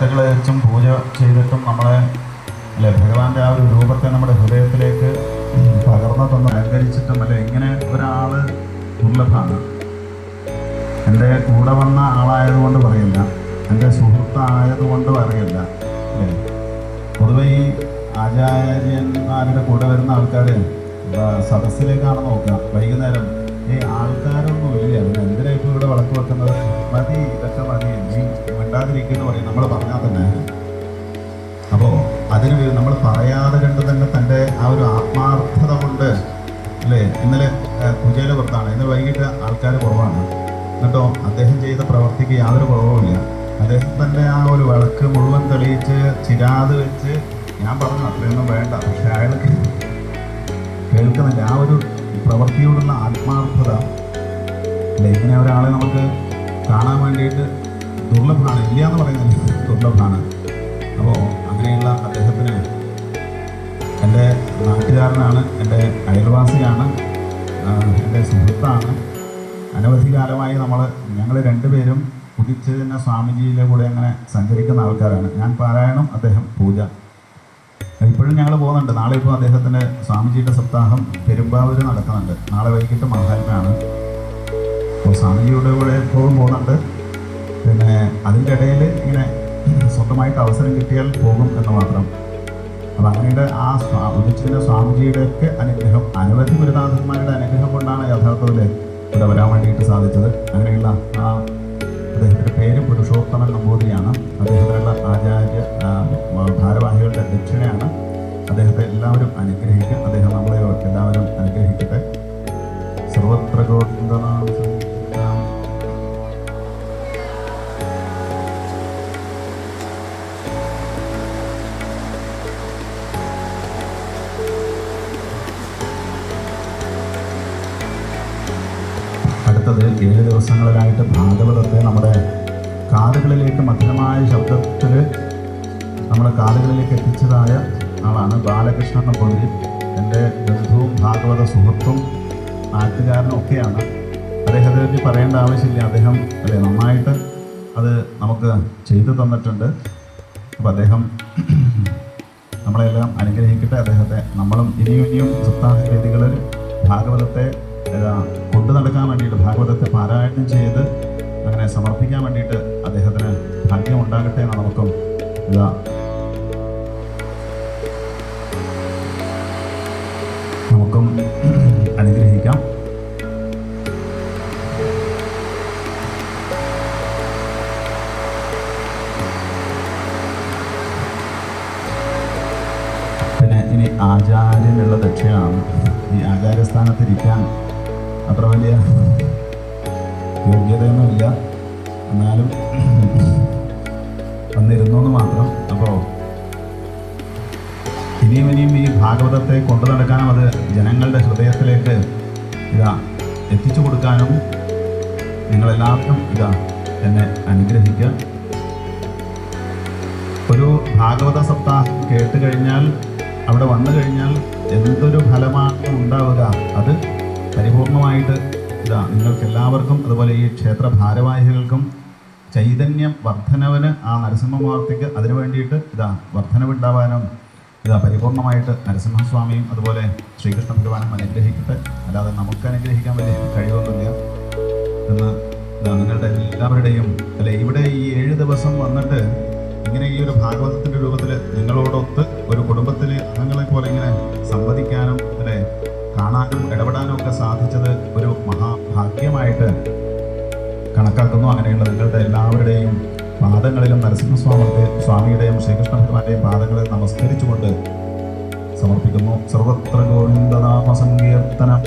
വിളക്കുകളെ വെച്ചും പൂജ ചെയ്തിട്ടും നമ്മളെ അല്ലെ ഭഗവാന്റെ ആ ഒരു രൂപത്തെ നമ്മുടെ ഹൃദയത്തിലേക്ക് പകർന്നു തന്ന് അലങ്കരിച്ചിട്ടും അല്ലെ ഇങ്ങനെ ഒരാൾ ദുർലഭമാണ് എന്റെ കൂടെ വന്ന ആളായതുകൊണ്ട് പറയില്ല. എന്റെ സുഹൃത്തായതുകൊണ്ട് പറയില്ല അല്ലേ പൊതുവെ ഈ ആചാര്യന്മാരുടെ കൂടെ വരുന്ന ആൾക്കാർ സദസ്സിലേക്കാണ് നോക്കുക. വൈകുന്നേരം ഈ ആൾക്കാരൊന്നും ഇല്ല പിന്നെ എന്തിനാ ഇപ്പോൾ ഇവിടെ വിളക്ക് വെക്കുന്നത്? മതി ഇതൊക്കെ മതി. നീ മിണ്ടാതിരിക്കുന്നു പറയും. നമ്മൾ പറഞ്ഞാൽ തന്നെ. അപ്പോൾ അതിന് നമ്മൾ പറയാതെ കണ്ട് തന്നെ തന്റെ ആ ഒരു ആത്മാർത്ഥത കൊണ്ട് അല്ലേ? ഇന്നലെ കുജേല പുറത്താണ്. ഇന്ന് വൈകിട്ട് ആൾക്കാർ കുറവാണ്. എന്നിട്ടോ അദ്ദേഹം ചെയ്ത പ്രവർത്തിക്ക് യാതൊരു കുറവുമില്ല. അദ്ദേഹം തന്നെ ആ ഒരു വിളക്ക് മുഴുവൻ തെളിയിച്ച് ചിരാത് വെച്ച് ഞാൻ പറഞ്ഞു അത്രയൊന്നും വേണ്ട. പക്ഷെ അയാൾക്ക് കേൾക്കുന്നില്ല. ആ ഒരു പ്രവൃത്തിയോടുള്ള ആത്മാർത്ഥത. അല്ലേ? ഇങ്ങനെ ഒരാളെ നമുക്ക് കാണാൻ വേണ്ടിയിട്ട് ദുർലഭമാണ് ഇല്ല എന്ന് പറയുന്നില്ല ദുർലഭമാണ് അപ്പോൾ അങ്ങനെയുള്ള അദ്ദേഹത്തിന് എന്റെ നാട്ടുകാരനാണ് എന്റെ അയൽവാസിയാണ് എന്റെ സുഹൃത്താണ്. അനവധി കാലമായി നമ്മൾ ഞങ്ങൾ രണ്ടുപേരും കുതിച്ച് തന്നെ സ്വാമിജിയിലെ കൂടെ അങ്ങനെ സഞ്ചരിക്കുന്ന ആൾക്കാരാണ്. ഞാൻ പാരായണം അദ്ദേഹം പൂജ. ഇപ്പോഴും ഞങ്ങൾ പോകുന്നുണ്ട്. നാളെ ഇപ്പോൾ അദ്ദേഹത്തിന്റെ സ്വാമിജിയുടെ സപ്താഹം പെരുമ്പാവൂർ നടക്കുന്നുണ്ട്. നാളെ വൈകിട്ട് മഹാത്മയാണ് അപ്പോൾ സ്വാമിജിയുടെ കൂടെ എപ്പോഴും പോകുന്നുണ്ട്. പിന്നെ അതിന്റെ ഇടയിൽ ഇങ്ങനെ സ്വന്തമായിട്ട് അവസരം കിട്ടിയാൽ പോകും എന്ന് മാത്രം. അപ്പം അങ്ങനെയുടെ ആ ഉദിച്ചിരുന്ന സ്വാമിജിയുടെ ഒക്കെ അനുഗ്രഹം അനവധി ഗുരുനാഥന്മാരുടെ അനുഗ്രഹം കൊണ്ടാണ് യഥാർത്ഥത്തിൽ ഇവിടെ വരാൻ വേണ്ടിയിട്ട് സാധിച്ചത്. അങ്ങനെയുള്ള ആ അദ്ദേഹത്തിന്റെ പേര് പുരുഷോത്തമൻ നമ്പൂതിരിയാണ്. അദ്ദേഹത്തിനുള്ള ആചാര്യ ഭാരവാഹികളുടെ ദക്ഷിണയാണ്. അദ്ദേഹത്തെ എല്ലാവരും അനുഗ്രഹിക്കുക. അദ്ദേഹം നമ്മളെ എല്ലാവരും അനുഗ്രഹിക്കട്ടെ. സർവത്ര ഗോവിന്ദനാമ അടുത്തത് ഏഴ് ദിവസങ്ങളിലായിട്ട് ഭാഗവതത്തെ നമ്മുടെ കാതുകളിലേക്ക് മധുരമായ ശബ്ദത്തിൽ നമ്മുടെ കാതുകളിലേക്ക് എത്തിച്ചതായ ആളാണ് ബാലകൃഷ്ണൻ നമ്പൂതിരി എന്റെ ബന്ധുവും ഭാഗവത സുഹൃത്തും നാട്ടുകാരനും ഒക്കെയാണ്. അദ്ദേഹത്തെ പറ്റി പറയേണ്ട ആവശ്യമില്ല. അദ്ദേഹം അല്ലെ നന്നായിട്ട് അത് നമുക്ക് ചെയ്തു തന്നിട്ടുണ്ട്. അപ്പോൾ അദ്ദേഹം നമ്മളെല്ലാം അനുഗ്രഹിക്കട്ടെ. അദ്ദേഹത്തെ നമ്മളും ഇനിയും ഇനിയും സപ്താഹ രീതികളിൽ ഭാഗവതത്തെ കൊണ്ടു നടക്കാൻ പാരായണം ചെയ്ത് അങ്ങനെ സമർപ്പിക്കാൻ വേണ്ടിയിട്ട് അദ്ദേഹത്തിന് ഭാഗ്യം ഉണ്ടാകട്ടെ എന്ന് നമുക്കും ഇതാ നമുക്കും അനുഗ്രഹിക്കാം. ഇനി ആചാര്യനുള്ള ദക്ഷിണാണ് ഈ ആചാര്യസ്ഥാനത്തിരിക്കാൻ അത്ര വലിയ യോഗ്യതയൊന്നുമില്ല. എന്നാലും വന്നിരുന്നു എന്ന് മാത്രം. അപ്പോൾ ഇനിയും ഇനിയും ഈ ഭാഗവതത്തെ കൊണ്ടു നടക്കാനും അത് ജനങ്ങളുടെ ഹൃദയത്തിലേക്ക് ഇതാ എത്തിച്ചു കൊടുക്കാനും നിങ്ങളെല്ലാവർക്കും ഇതാ എന്നെ അനുഗ്രഹിക്കുക. ഒരു ഭാഗവത സപ്താഹം കേട്ട് കഴിഞ്ഞാൽ അവിടെ വന്നു കഴിഞ്ഞാൽ എന്തൊരു ഫലമാണ് ഉണ്ടാവുക? അത് പരിപൂർണമായിട്ട് ഇതാ നിങ്ങൾക്ക് എല്ലാവർക്കും അതുപോലെ ഈ ക്ഷേത്ര ഭാരവാഹികൾക്കും ചൈതന്യം വർധനവിന് ആ നരസിംഹമൂർത്തിക്ക് അതിനു വേണ്ടിയിട്ട് ഇതാ വർധനവുണ്ടാവാനും ഇതാ പരിപൂർണമായിട്ട് നരസിംഹസ്വാമിയും അതുപോലെ ശ്രീകൃഷ്ണ ഭഗവാനും അനുഗ്രഹിക്കട്ടെ. അല്ലാതെ നമുക്ക് അനുഗ്രഹിക്കാൻ വലിയ കഴിവൊന്നുമില്ല. എന്ന് ഇതാ നിങ്ങളുടെ എല്ലാവരുടെയും അല്ലെ ഇവിടെ ഈ ഏഴ് ദിവസം വന്നിട്ട് ഇങ്ങനെ ഈ ഒരു ഭാഗവതത്തിന്റെ രൂപത്തിൽ നിങ്ങളോടൊത്ത് ഒരു കുടുംബത്തിലെ അംഗങ്ങളെ പോലെ ഇങ്ങനെ സംവദിക്കാനും കാണാനും ഇടപെടാനും ഒക്കെ സാധിച്ചത് ഒരു മഹാഭാഗ്യമായിട്ട് കണക്കാക്കുന്നു. അങ്ങനെയുള്ള നിങ്ങളുടെ എല്ലാവരുടെയും പാദങ്ങളിലും നരസിംഹസ്വാമിയുടെ സ്വാമിയുടെയും ശ്രീകൃഷ്ണ ഭഗവാന്റെയും പാദങ്ങളിൽ നമസ്കരിച്ചുകൊണ്ട് സമർപ്പിക്കുന്നു. സർവത്ര ഗോവിന്ദനാമ സങ്കീർത്തനം